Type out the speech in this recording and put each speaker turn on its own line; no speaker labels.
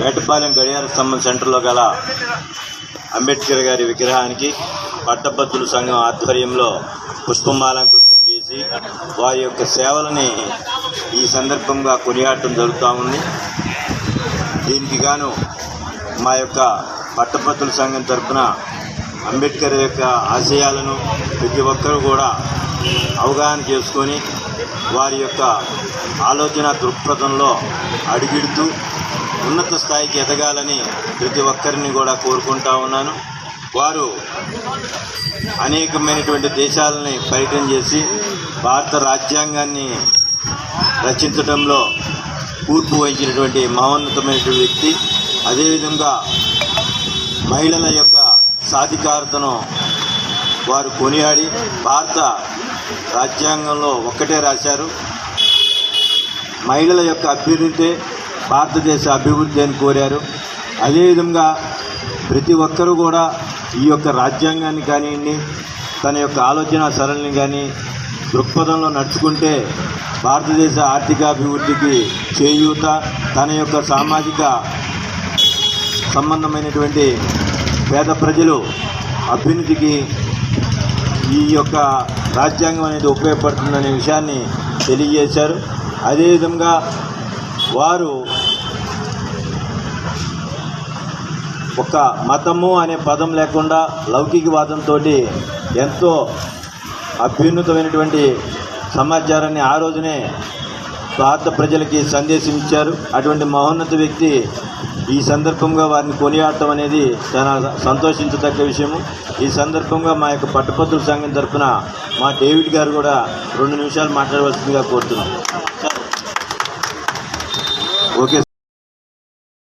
వేటపాలెం గడియార స్తంభం సెంటర్లో గల అంబేద్కర్ గారి విగ్రహానికి పట్టభద్రుల సంఘం ఆధ్వర్యంలో పుష్పమాలంకృతం చేసి వారి యొక్క సేవలని ఈ సందర్భంగా కొనియాడటం జరుగుతూ ఉంది. దీనికి గాను మా యొక్క పట్టభద్రుల సంఘం తరపున అంబేద్కర్ యొక్క ఆశయాలను ప్రతి ఒక్కరూ కూడా అవగాహన చేసుకొని వారి యొక్క ఆలోచన దృక్పథంలో అడిగిడుతూ ఉన్నత స్థాయికి ఎదగాలని ప్రతి ఒక్కరిని కూడా కోరుకుంటా ఉన్నాను. వారు అనేకమైనటువంటి దేశాలని పర్యటన చేసి భారత రాజ్యాంగాన్ని రచించడంలో కూర్పు వహించినటువంటి మహోన్నతమైనటువంటి వ్యక్తి. అదేవిధంగా మహిళల యొక్క సాధికారతను వారు కొనియాడి భారత రాజ్యాంగంలో ఒక్కటే రాశారు. మహిళల యొక్క అభ్యున్నతే భారతదేశ అభివృద్ధి అని కోరారు. అదేవిధంగా ప్రతి ఒక్కరూ కూడా ఈ యొక్క రాజ్యాంగాన్ని కానివ్వండి తన యొక్క ఆలోచన సరళిని కానీ దృక్పథంలో నడుచుకుంటే భారతదేశ ఆర్థికాభివృద్ధికి చేయూత తన యొక్క సామాజిక సంబంధమైనటువంటి పేద ప్రజలు అభ్యున్నతికి ఈ యొక్క రాజ్యాంగం అనేది ఉపయోగపడుతుందనే విషయాన్ని తెలియజేశారు. అదేవిధంగా వారు ఒక మతము అనే పదం లేకుండా లౌకికవాదంతో ఎంతో అభ్యున్నతమైనటువంటి సమాచారాన్ని ఆ రోజునే భారత ప్రజలకి సందేశం ఇచ్చారు అటువంటి మహోన్నత వ్యక్తి ఈ సందర్భంగా వారిని కొనియాడటం అనేది చాలా సంతోషించదగ్గ విషయము. ఈ సందర్భంగా మా యొక్క పట్టుపత్రుల సంఘం తరఫున మా డేవిడ్ గారు కూడా రెండు నిమిషాలు మాట్లాడవలసిందిగా కోరుతున్నాం. ఓకే